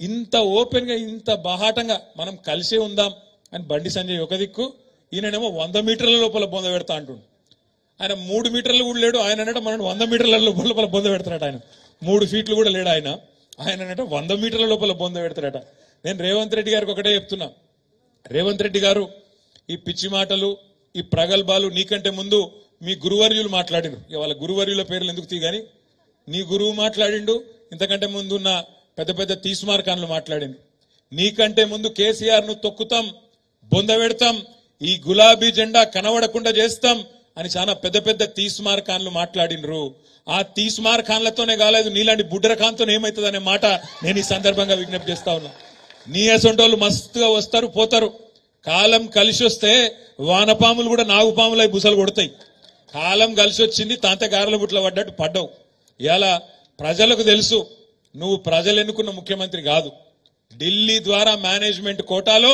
ఇంత ఓపెన్గా ఇంత బాహాటంగా మనం కలిసే ఉందాం అని బండి సంజయ్ ఒక దిక్కు ఈయననేమో వంద మీటర్ల లోపల బొంద పెడతా అంటుండు. ఆయన మూడు మీటర్లు కూడా లేడు ఆయన అంటే మనం వంద మీటర్ల లోపల బొంద పెడతాడట ఆయన. మూడు ఫీట్లు కూడా లేడు ఆయన ఆయన అంటే వంద మీటర్ల లోపల బొంద పెడతాడట. నేను రేవంత్ రెడ్డి గారికి ఒకటే చెప్తున్నా. రేవంత్ రెడ్డి గారు ఈ పిచ్చి మాటలు ఈ ప్రగల్భాలు నీకంటే ముందు మీ గురువర్యులు మాట్లాడిరు. ఇవాళ వాళ్ళ గురువర్యుల పేర్లు ఎందుకు తీగాని నీ గురువు మాట్లాడిండు ఇంతకంటే ముందున్న పెద్ద పెద్ద తీస్మార్కాన్లు మాట్లాడింది. నీకంటే ముందు కేసీఆర్ను తొక్కుతాం బొందబెడతాం ఈ గులాబీ జెండా కనబడకుండా చేస్తాం అని చాలా పెద్ద పెద్ద తీస్మార్ ఖాన్లు మాట్లాడినరు. ఆ తీస్మార్ ఖాన్లతోనే కాలేదు నీలాంటి బుడ్డర ఖాన్తో ఏమవుతుంది అనే మాట నేను ఈ సందర్భంగా విజ్ఞప్తి చేస్తా ఉన్నా. నీ అసంటోళ్ళు మస్తుగా వస్తారు పోతారు. కాలం కలిసి వస్తే వానపాములు కూడా నాగుపాములై బుసలు కొడతాయి. కాలం కలిసి వచ్చింది తాంత గారెల బుట్ల పడ్డట్టు పడ్డవు. ఇలా ప్రజలకు తెలుసు నువ్వు ప్రజలు ఎన్నుకున్న ముఖ్యమంత్రి కాదు. ఢిల్లీ ద్వారా మేనేజ్మెంట్ కోటాలో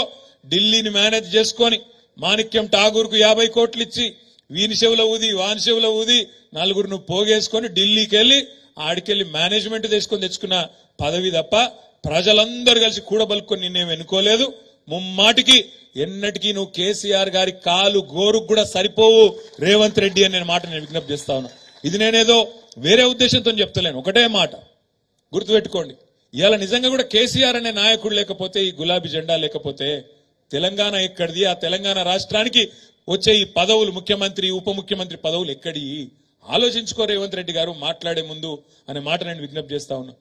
ఢిల్లీని మేనేజ్ చేసుకొని మాణిక్యం ఠాగూర్కు యాభై కోట్లు ఇచ్చి వీని చెవుల ఊది వాని చెవుల ఊది నలుగురు నువ్వు పోగేసుకొని ఢిల్లీకి వెళ్ళి ఆడికెళ్ళి మేనేజ్మెంట్ తీసుకొని తెచ్చుకున్న పదవి తప్ప ప్రజలందరూ కలిసి కూడబలుకొని నిన్నేం ఎన్నుకోలేదు. ముమ్మాటికి ఎన్నటికీ నువ్వు కేసీఆర్ గారి కాలు గోరుకు కూడా సరిపోవు రేవంత్ రెడ్డి అని నేను మాట నేను విజ్ఞప్తి చేస్తా ఉన్నా. ఇది నేనేదో వేరే ఉద్దేశంతో చెప్తలేను. ఒకటే మాట. గుర్తుపెట్టుకోండి. ఇవాళ నిజంగా కూడా కేసీఆర్ అనే నాయకుడు లేకపోతే ఈ గులాబీ జెండా లేకపోతే తెలంగాణ ఎక్కడిది? ఆ తెలంగాణ రాష్ట్రానికి వచ్చే ఈ పదవులు ముఖ్యమంత్రి ఉప ముఖ్యమంత్రి పదవులు ఎక్కడి ఆలోచించుకో రేవంత్ రెడ్డి గారు మాట్లాడే ముందు అనే మాట నేను విజ్ఞప్తి చేస్తా ఉన్నా.